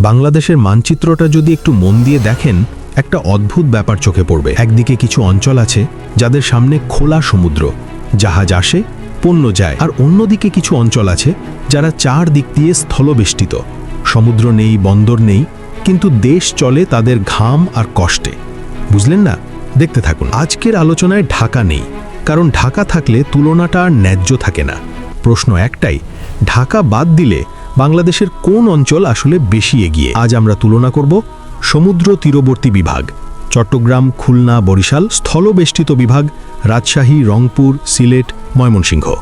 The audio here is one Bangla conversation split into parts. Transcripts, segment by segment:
বাংলাদেশের মানচিত্রটা যদি একটু মন দিয়ে দেখেন, একটা অদ্ভুত ব্যাপার চোখে পড়বে। একদিকে কিছু অঞ্চল আছে যাদের সামনে খোলা সমুদ্র, জাহাজ আসে, পণ্য যায়। আর অন্যদিকে কিছু অঞ্চল আছে যারা চার দিক দিয়ে স্থলবেষ্টিত। সমুদ্র নেই, বন্দর নেই, কিন্তু দেশ চলে তাদের ঘাম আর কষ্টে। বুঝলেন না? দেখতে থাকুন। আজকের আলোচনায় ঢাকা নেই, কারণ ঢাকা থাকলে তুলনাটা আর ন্যায্য থাকে না। প্রশ্ন একটাই, ঢাকা বাদ দিলে বাংলাদেশের কোন অঞ্চল আসলে বেশি এগিয়ে? আজ আমরা তুলনা করব সমুদ্র তীরবর্তী বিভাগ, চট্টগ্রাম, খুলনা, বরিশাল, স্থলবেষ্টিত বিভাগ, রাজশাহী, রংপুর, সিলেট, ময়মনসিংহ।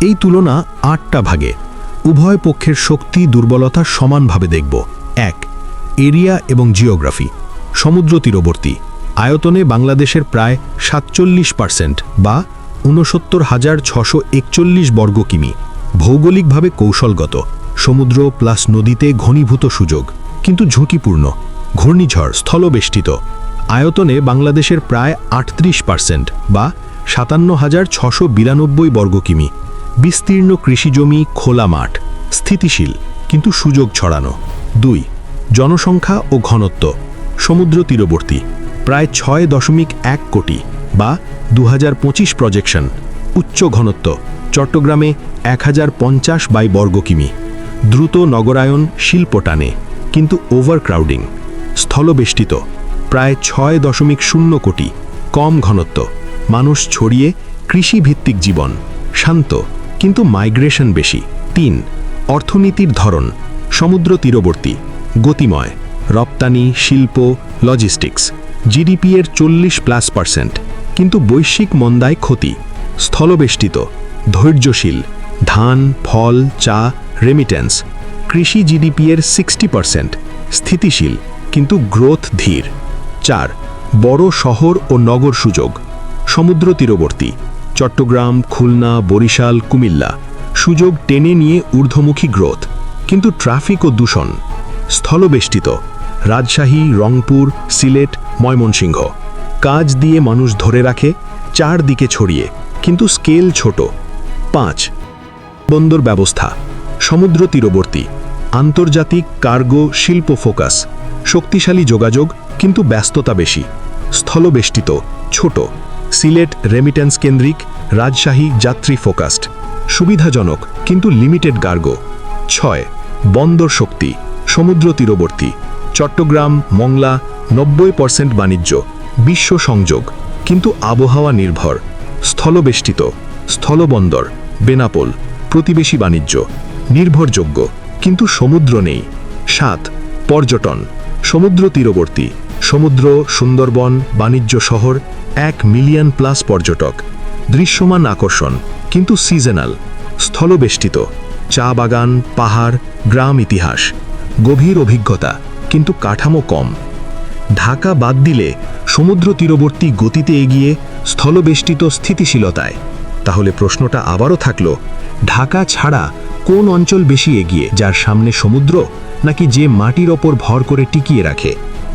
এই তুলনা আটটা ভাগে। উভয় পক্ষের শক্তি দুর্বলতা সমানভাবে দেখব। এক, এরিয়া এবং জিওগ্রাফি। সমুদ্র তীরবর্তী। আয়তনে বাংলাদেশের প্রায় সাতচল্লিশ পার্সেন্ট বা ঊনসত্তর হাজার ছশো একচল্লিশ বর্গ কিমি। ভৌগোলিকভাবে কৌশলগত। সমুদ্র প্লাস নদীতে ঘনীভূত সুযোগ, কিন্তু ঝুঁকিপূর্ণ। ঘূর্ণিঝড় স্থলবেষ্টিত। আয়তনে বাংলাদেশের প্রায় আটত্রিশ পার্সেন্ট বা সাতান্ন হাজার ছশো বিরানব্বই বর্গ কিমি। বিস্তীর্ণ কৃষিজমি, খোলা মাঠ, স্থিতিশীল, কিন্তু সুযোগ ছড়ানো। দুই, জনসংখ্যা ও ঘনত্ব। সমুদ্র তীরবর্তী, প্রায় ছয় দশমিক এক কোটি বা দু হাজার পঁচিশ প্রজেকশন উচ্চ ঘনত্ব, চট্টগ্রামে এক হাজার পঞ্চাশ বাই বর্গ কিমি। দ্রুত নগরায়ন শিল্প টানে, কিন্তু ওভারক্রাউডিং স্থলবেষ্টিত, প্রায় ছয় দশমিক শূন্য কোটি, কম ঘনত্ব, মানুষ ছড়িয়ে কৃষিভিত্তিক জীবন, শান্ত, কিন্তু মাইগ্রেশন বেশি। তিন, অর্থনীতির ধরন, সমুদ্র তীরবর্তী, গতিময়, রপ্তানি, শিল্প লজিস্টিক্স জিডিপি এর চল্লিশ প্লাস পার্সেন্ট কিন্তু বৈশ্বিক মন্দায় ক্ষতি, স্থলবেষ্টিত, ধৈর্যশীল, ধান, ফল, চা রেমিটেন্স কৃষি জিডিপি এর সিক্সটি পার্সেন্ট স্থিতিশীল, কিন্তু গ্রোথ ধীর। চার, বড় শহর ও নগর সুযোগ, সমুদ্র তীরবর্তী, চট্টগ্রাম, খুলনা, বরিশাল, কুমিল্লা, সুযোগ টেনে নিয়ে ঊর্ধ্বমুখী গ্রোথ কিন্তু ট্রাফিক ও দূষণ, স্থলবেষ্টিত, রাজশাহী, রংপুর, সিলেট, ময়মনসিংহ, কাজ দিয়ে মানুষ ধরে রাখে, চারদিকে ছড়িয়ে, কিন্তু স্কেল ছোট। পাঁচ, বন্দর ব্যবস্থা সমুদ্র তীরবর্তী, আন্তর্জাতিক কার্গো শিল্প ফোকাস, শক্তিশালী যোগাযোগ কিন্তু ব্যস্ততা বেশি, স্থলবেষ্টিত, ছোট, সিলেট রেমিটেন্স কেন্দ্রিক, রাজশাহী যাত্রী ফোকাসড, সুবিধাজনক কিন্তু লিমিটেড গার্গো ছয়, বন্দর শক্তি, সমুদ্র তীরবর্তী, চট্টগ্রাম, মংলা, নব্বই পার্সেন্ট বাণিজ্য, বিশ্ব সংযোগ, কিন্তু আবহাওয়া নির্ভর, স্থলবেষ্টিত, স্থলবন্দর, বেনাপোল, প্রতিবেশী বাণিজ্য। নির্ভরযোগ্য, কিন্তু সমুদ্র নেই। সাত, পর্যটন। সমুদ্র তীরবর্তী। সমুদ্র, সুন্দরবন, বাণিজ্য শহর, এক মিলিয়ন প্লাস পর্যটক। দৃশ্যমান আকর্ষণ, কিন্তু সিজনাল, স্থলবেষ্টিত। চা বাগান, পাহাড়, গ্রাম ইতিহাস। গভীর অভিজ্ঞতা, কিন্তু কাঠামো কম। ঢাকা বাদ দিলে সমুদ্র তীরবর্তী গতিতে এগিয়ে স্থলবেষ্টিত স্থিতিশীলতায়। তাহলে প্রশ্নটা আবারও থাকল, ঢাকা ছাড়া কোন অঞ্চল বেশি এগিয়ে, যার সামনে সমুদ্র, নাকি যে মাটির ওপর ভর করে টিকিয়ে রাখে?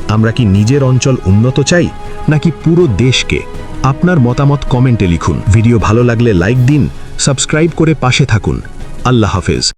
আমরা কি নিজের অঞ্চল উন্নত চাই, নাকি পুরো দেশকে? আপনার মতামত কমেন্টে লিখুন। ভিডিও ভালো লাগলে লাইক দিন, সাবস্ক্রাইব করে পাশে থাকুন। আল্লাহ হাফেজ।